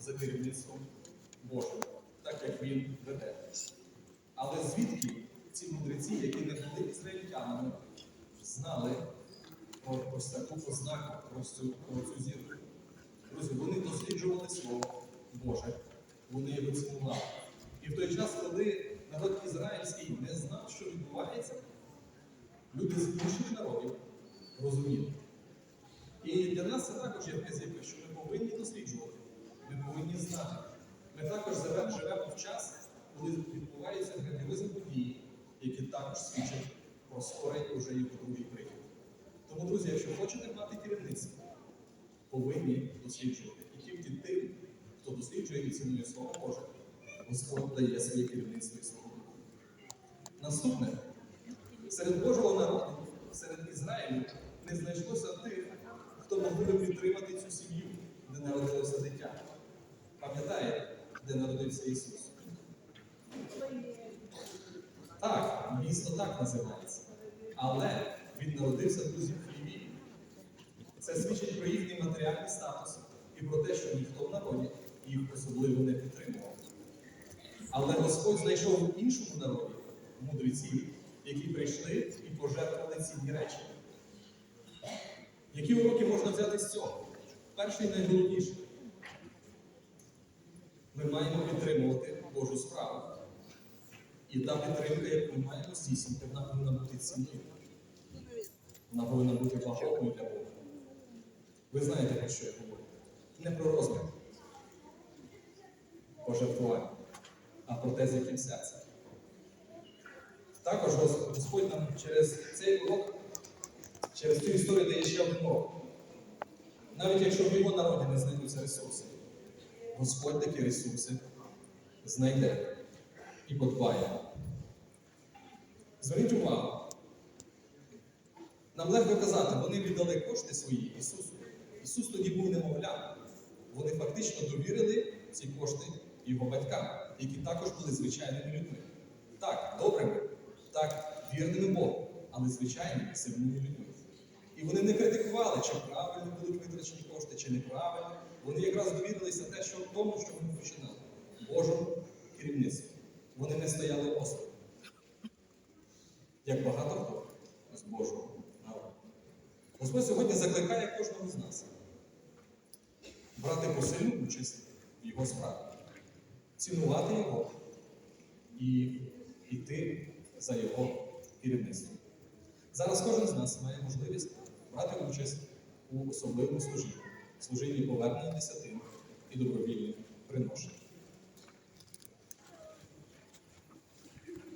за керівництвом Божим, так як він веде. Але звідки ці мудреці, які не були ізраїльтянами, знали про ось таку ознаку, про цю, про цю зірку? Друзі, вони досліджували Слово Боже, вони його цінували. І в той час, коли народ ізраїльський не знав, що відбувається, люди з інших народів розуміли. І для нас це також є вказівка, що ми повинні досліджувати, ми повинні знати. Ми також живемо, в час, коли відбуваються грандіозні події, які також свідчать про скорий уже його другий прихід. Тому, друзі, якщо хочете мати керівництво, повинні досліджувати. І тільки тим, хто досліджує і цінує Слово Боже, Господь дає своє керівництво і Слово. Наступне, серед Божого народу, серед Ізраїлю, не знайшлося тих, хто могли би підтримати цю сім'ю, де народилося дитя. Пам'ятаєте, де народився Ісус? Так, місто так називається. Але він народився друзі в хліві. Це свідчить про їхній матеріальний статус і про те, що ніхто в народі їх особливо не підтримував. Але Господь знайшов в іншому народі мудреців, які прийшли і пожертвували цінні речі. Які уроки можна взяти з цього? Перший найголовніший. Ми маємо підтримувати Божу справу. І та підтримка, яку ми маємо здійснити, вона повинна бути цінною. Вона повинна бути вагомою для Бога. Ви знаєте, про що я говорю? Не про розмір пожертвування, а про те, з яким серцем. Також Господь нам через цей урок, через цю історію дає ще один урок. Навіть якщо в його народі не знайдуться ресурси, Господь такі ресурси знайде і подбає. Зверніть увагу. Нам легко казати, вони віддали кошти свої Ісусу. Ісус тоді був немовлям. Вони фактично довірили ці кошти його батькам, які також були звичайними людьми. Так, добрими, так, вірними Богу, але звичайними сильними людьми. І вони не критикували, чи правильно будуть витрачені кошти, чи неправильно. Вони якраз довірилися те, що тому, що вони починали. Божому керівництву. Вони не стояли осторонь. Як багато хто з Божого народу. Господь сьогодні закликає кожного з нас брати посильну участь в його справі, цінувати його і йти за його керівництвом. Зараз кожен з нас має можливість брати участь у особливому служінні, служінні повернення десятин і добровільних приношень.